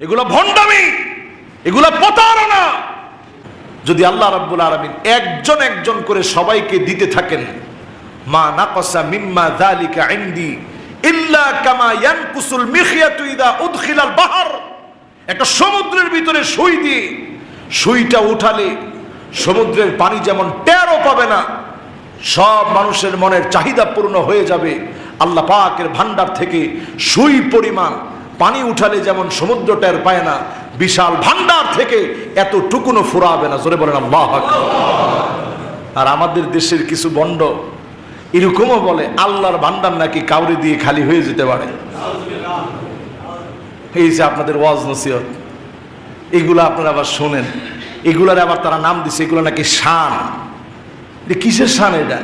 এগুলো ভণ্ডামি, এগুলো প্রতারণা। যদি আল্লাহ রাব্বুল আলামিন একজন একজন করে সবাইকে দিতে থাকেন, মা নাকসা মিম্মা যালিকা ইনদি ইল্লা কামা ইয়ানকুসুল মিখিয়াতু ইদা উদখিলাল বাহর। একটা সমুদ্রের ভিতরে সুই দিয়ে, সুইটা উঠালে সমুদ্রের পানি যেমন টেরও পাবে না, সব মানুষের মনের চাহিদা পূর্ণ হয়ে যাবে। আল্লাহ পাকের ভান্ডার থেকে সুই পরিমাণ পানি উঠালে যেমন সমুদ্র টের পায় না, বিশাল ভান্ডার থেকে এতটুকুনো ফুরাবে না। জোরে বলেন, আল্লাহ আর আমাদের দেশের কিছু বন্ড, এরকমও বলে, আল্লাহর ভান্ডার নাকি কাউরে দিয়ে খালি হয়ে যেতে পারে। এই যে আপনাদের ওয়াজ নসিহত, এগুলো আপনারা আবার শোনেন। এগুলার আবার তারা নাম দিছে, এগুলো নাকি শান। এটা কিসের শান এটা?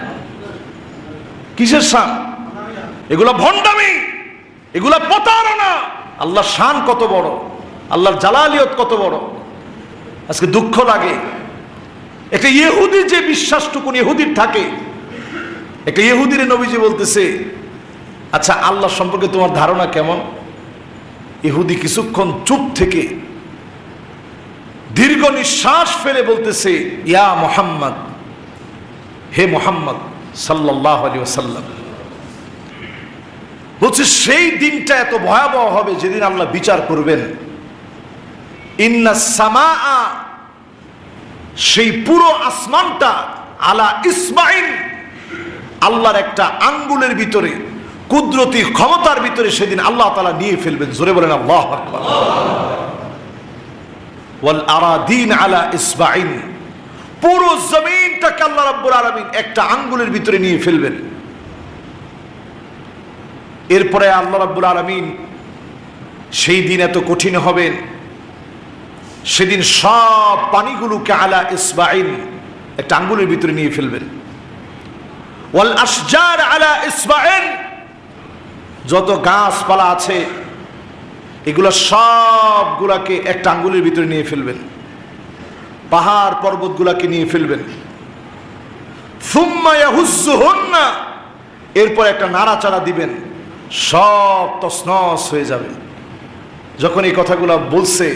কিসের শান? এগুলো ভণ্ডামি, এগুলো প্রতারণা। আল্লাহর শান কত বড়, আল্লাহর জালালিয়ত কত বড়। আজকে দুঃখ লাগে। একটা ইহুদির যে বিশ্বাসটুকুন ইহুদির থাকে, একটা ইহুদির নবীজি বলতেছে আচ্ছা আল্লাহ সম্পর্কে তোমার ধারণা কেমন? ইহুদি কিছুক্ষণ চুপ থেকে দীর্ঘ নিঃশ্বাস ফেলে বলতেছে, ইয়া মোহাম্মদ, হে মোহাম্মদ সাল্লাহ আলী ওসাল্লাম বলছে, সেই দিনটা এত ভয়াবহ হবে যেদিন আল্লাহ বিচার করবেন। ইন্না সামা সেই পুরো আসমানটা আলা ইসমাইল আল্লাহর একটা আঙ্গুলের ভিতরে, কুদরতি ক্ষমতার ভিতরে সেদিন আল্লাহ তালা নিয়ে ফেলবেন। জোরে বলেন, আল্লাহ আলা পুরো জমিনটাকে আল্লাহ রাব্বুল আলামিন একটা আঙ্গুলের ভিতরে নিয়ে ফেলবেন। এরপরে আল্লাহ রাব্বুল আলামিন সেই দিন এত কঠিন হবেন সেদিন সব পানিগুলোকে আলা ইসমাইল একটা আঙ্গুলের ভিতরে নিয়ে ফেলবেন। ওয়াল আসজার আলা ইসমাইল যত গাছপালা আছে, এগুলো সবগুলাকে একটা আঙ্গুলের ভিতরে নিয়ে ফেলবেন। পাহাড় পর্বতগুলাকে নিয়ে ফেলবেন। এরপর একটা নাড়াচাড়া দিবেন। সব তসনস হয়ে যাবে। যখন এই কথাগুলো বলছে,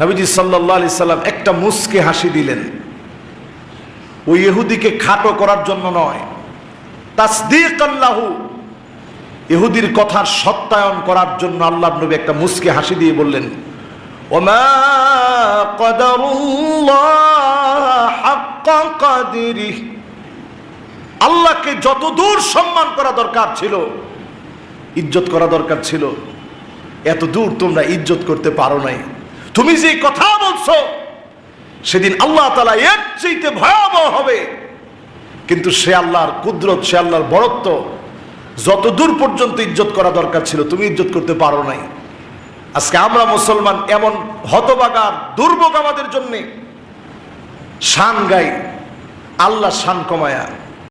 নবীজি সাল্লাহ সাল্লাম একটা মুসকে হাসি দিলেন। ওই ইহুদিকে খাটো করার জন্য নয় তাসদিক আল্লাহু ইহুদির কথার সত্যায়ন করার জন্য আল্লাহ নবী একটা মুসকে হাসি দিয়ে বললেন, ওমা কদরুল্লাহ হাক্কা কাদিরি আল্লাহকে যত দূর সম্মান করা দরকার ছিল, ইজ্জত করা দরকার ছিল এত দূর তোমরা ইজ্জত করতে পারো নাই। তুমি যে কথা বলছো, সেদিন আল্লাহ তালা এর চাইতে ভয়াবহ হবে। কিন্তু সে আল্লাহর কুদরত, সে আল্লাহর বড়ত্ব যত দূর পর্যন্ত ইজ্জত করা দরকার ছিল, তুমি ইজ্জত করতে পারো নাই। আজকে আমরা মুসলমান এমন হতবাগার দুর্ভোগ আমাদের জন্যে। শান গাই, আল্লাহ শান কমায়া